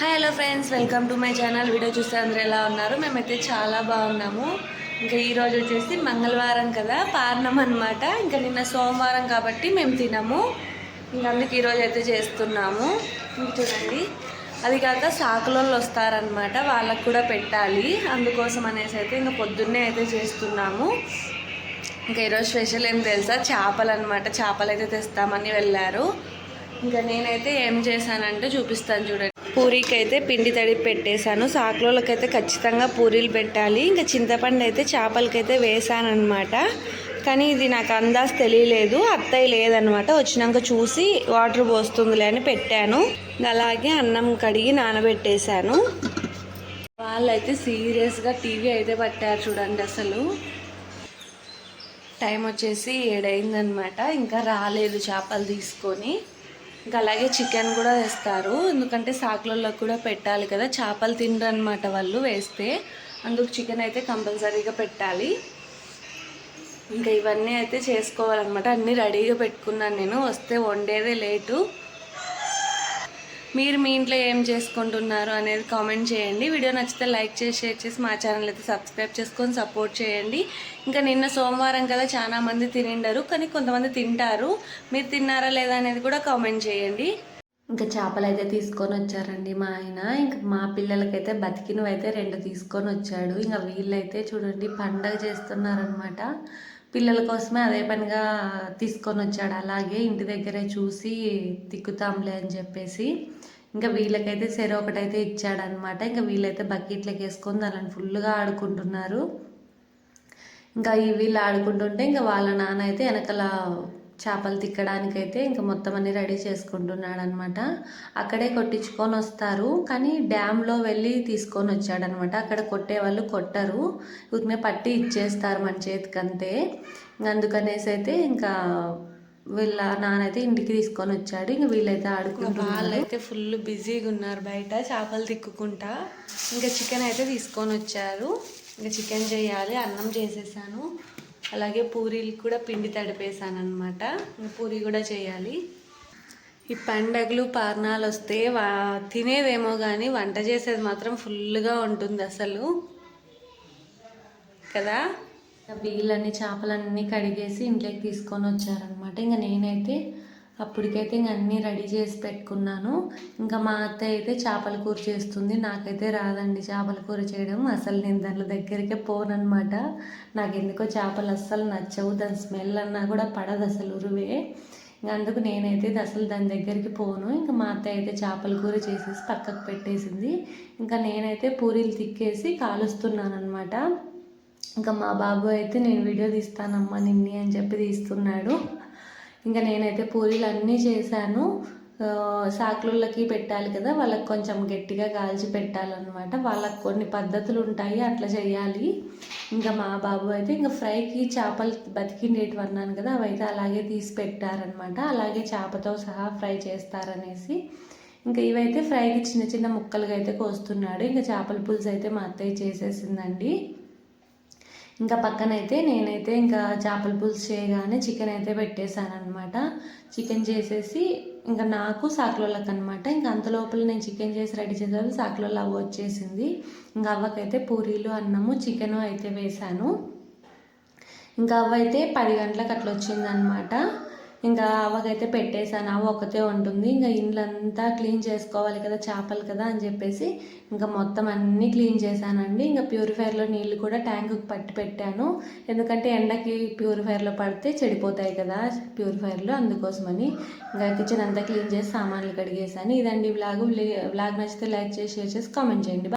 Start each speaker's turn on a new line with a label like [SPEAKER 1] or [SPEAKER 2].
[SPEAKER 1] Hi hello friends welcome to my channel video చూస్తే అందరూ ఎలా ఉన్నారు? మేమైతే చాలా బాగున్నాము. ఇంకా ఈరోజు వచ్చేసి మంగళవారం కదా పారణం అనమాట ఇంకా నిన్న సోమవారం కాబట్టి మేము తినము. ఇంకా అందుకు ఈరోజు అయితే చేస్తున్నాము. ఇంక చూడండి. అది కాక సాకులోళ్ళు వస్తారనమాట వాళ్ళకు కూడా పెట్టాలి. అందుకోసం అనేసి అయితే ఇంకా పొద్దున్నే అయితే చేస్తున్నాము. ఇంకా ఈరోజు స్పెషల్ ఏం తెలుసా? చేపలు అనమాట చేపలు అయితే తెస్తామని వెళ్ళారు. ఇంకా నేనైతే ఏం చేశానంటే చూపిస్తాను చూడండి. పూరీకి అయితే పిండి తడిపి పెట్టేశాను. సాకులోళ్ళకి అయితే ఖచ్చితంగా పూరీలు పెట్టాలి. ఇంకా చింతపండు అయితే చేపలకైతే వేసానమాట కానీ ఇది నాకు అందాజ్ తెలియలేదు. అత్తయ్య లేదనమాట వచ్చినాక చూసి వాటర్ పోస్తుందిలే అని పెట్టాను. అలాగే అన్నం కడిగి నానబెట్టేశాను. వాళ్ళైతే సీరియస్గా టీవీ అయితే పట్టారు చూడండి అసలు. టైం వచ్చేసి ఏడైందనమాట ఇంకా రాలేదు చేపలు తీసుకొని. ఇంకా అలాగే చికెన్ కూడా వేస్తారు. ఎందుకంటే సాకులలో కూడా పెట్టాలి కదా. చేపలు తినరనమాట వాళ్ళు వేస్తే. అందుకు చికెన్ అయితే కంపల్సరీగా పెట్టాలి. ఇంకా ఇవన్నీ అయితే చేసుకోవాలన్నమాట. అన్నీ రెడీగా పెట్టుకున్నాను నేను. వస్తే వండేదే లేటు. మీరు మీ ఇంట్లో ఏం చేసుకుంటున్నారు అనేది కామెంట్ చేయండి. వీడియో నచ్చితే లైక్ చేసి షేర్ చేసి మా ఛానల్ అయితే సబ్స్క్రైబ్ చేసుకొని సపోర్ట్ చేయండి. ఇంకా నిన్న సోమవారం కదా చాలా మంది తినిండరు కానీ కొంతమంది తింటారు. మీరు తిన్నారా లేదా అనేది కూడా కామెంట్ చేయండి. ఇంకా చేపలు అయితే తీసుకొని వచ్చారండి మా ఆయన. ఇంకా మా పిల్లలకైతే బతికినవి అయితే రెండు తీసుకొని వచ్చాడు. ఇంకా వీళ్ళైతే చూడండి పండగ చేస్తున్నారనమాట పిల్లల కోసమే అదే పనిగా తీసుకొని వచ్చాడు. అలాగే ఇంటి దగ్గరే చూసి తిక్కుతాంలే అని చెప్పేసి ఇంకా వీళ్ళకైతే సెర ఒకటైతే ఇచ్చాడనమాట ఇంకా వీళ్ళైతే బకెట్లకి వేసుకొని దానిని ఫుల్గా ఆడుకుంటున్నారు. ఇంకా ఈ వీళ్ళు ఆడుకుంటుంటే ఇంకా వాళ్ళ నాన్న అయితే వెనకాల చేపలు తిక్కడానికైతే ఇంకా మొత్తం అన్ని రెడీ చేసుకుంటున్నాడు అనమాట అక్కడే కొట్టించుకొని వస్తారు. కానీ డ్యామ్లో వెళ్ళి తీసుకొని వచ్చాడనమాట. అక్కడ కొట్టే వాళ్ళు కొట్టరు. ఊరికనే పట్టి ఇచ్చేస్తారు మన చేతికి అంతే అందుకనేసి అయితే ఇంకా వీళ్ళ నాన్నైతే ఇంటికి తీసుకొని వచ్చాడు. ఇంక వీళ్ళైతే ఆడుకుంటున్నారు. వాళ్ళైతే ఫుల్ బిజీగా ఉన్నారు బయట చేపలు తిక్కుకుంటా. ఇంకా చికెన్ అయితే తీసుకొని వచ్చారు. ఇంకా చికెన్ చేయాలి అన్నం చేసేసాను. అలాగే పూరీలు కూడా పిండి తడిపేసాను అనమాట కూడా చేయాలి. ఈ పండగలు పారణాలు వస్తే వా తినేదేమో కానీ వంట చేసేది మాత్రం ఫుల్గా ఉంటుంది అసలు. కదా? బియ్యలన్నీ చేపలన్నీ కడిగేసి ఇంట్లోకి తీసుకొని వచ్చారనమాట ఇంకా నేనైతే అప్పటికైతే ఇంక అన్నీ రెడీ చేసి పెట్టుకున్నాను. ఇంకా మా అత్త అయితే చేపల కూర చేస్తుంది. నాకైతే రాదండి చేపల కూర చేయడం. అసలు నేను దాని దగ్గరికే పోనమాట నాకు ఎందుకో చేపలు అస్సలు నచ్చవు. దాని స్మెల్ అన్నా కూడా పడదు అసలు ఉరువే ఇంకా అందుకు నేనైతే అసలు దాని దగ్గరికి పోను. ఇంకా మా అత్త అయితే చేపల కూర చేసేసి పక్కకు పెట్టేసింది. ఇంకా నేనైతే పూరీలు తిక్కేసి కాలుస్తున్నాను అనమాట ఇంకా మా బాబు అయితే నేను వీడియో తీస్తానమ్మా నిన్ని అని చెప్పి తీస్తున్నాడు. ఇంకా నేనైతే పూరీలు అన్నీ చేశాను సాకులకి పెట్టాలి కదా వాళ్ళకి కొంచెం గట్టిగా కాల్చి పెట్టాలన్నమాట. వాళ్ళకి కొన్ని పద్ధతులు ఉంటాయి అట్లా చేయాలి. ఇంకా మా బాబు అయితే ఇంకా ఫ్రైకి చేపలు బతికిండేటివి అన్నాను కదా అవైతే అలాగే తీసి పెట్టారనమాట అలాగే చేపతో సహా ఫ్రై చేస్తారనేసి. ఇంకా ఇవైతే ఫ్రైకి చిన్న చిన్న ముక్కలుగా అయితే కోస్తున్నాడు. ఇంకా చేపల పులుసు అయితే మా అత్తయ్య చేసేసిందండి. ఇంకా పక్కనైతే నేనైతే ఇంకా చేపల పులుసు చేయగానే చికెన్ అయితే పెట్టేశాను అనమాట చికెన్ చేసేసి ఇంకా నాకు సాకులోళ్ళకి అనమాట ఇంకా అంత లోపల నేను చికెన్ చేసి రెడీ చేసేది సాకులలో అవ్వ వచ్చేసింది. ఇంకా అవ్వకైతే పూరీలు అన్నము చికెను అయితే వేశాను. ఇంకా అవ్వ అయితే పది గంటలకు అట్లా వచ్చిందనమాట ఇంకా అవకైతే పెట్టేశాను. అవి ఒకతే ఉంటుంది. ఇంకా ఇండ్లంతా క్లీన్ చేసుకోవాలి కదా చేపలు కదా అని చెప్పేసి ఇంకా మొత్తం అన్నీ క్లీన్ చేశానండి. ఇంకా ప్యూరిఫైర్లో నీళ్ళు కూడా ట్యాంకుకి పట్టి పెట్టాను. ఎందుకంటే ఎండకి ప్యూరిఫైర్లో పడితే చెడిపోతాయి కదా ప్యూరిఫైర్లో అందుకోసమని. ఇంకా కిచెన్ అంతా క్లీన్ చేసి సామాన్లు కడిగేసాను ఇదండి బ్లాగ్ బ్లాగ్ నచ్చితే లైక్ చేసి షేర్ చేసి కామెంట్ చేయండి.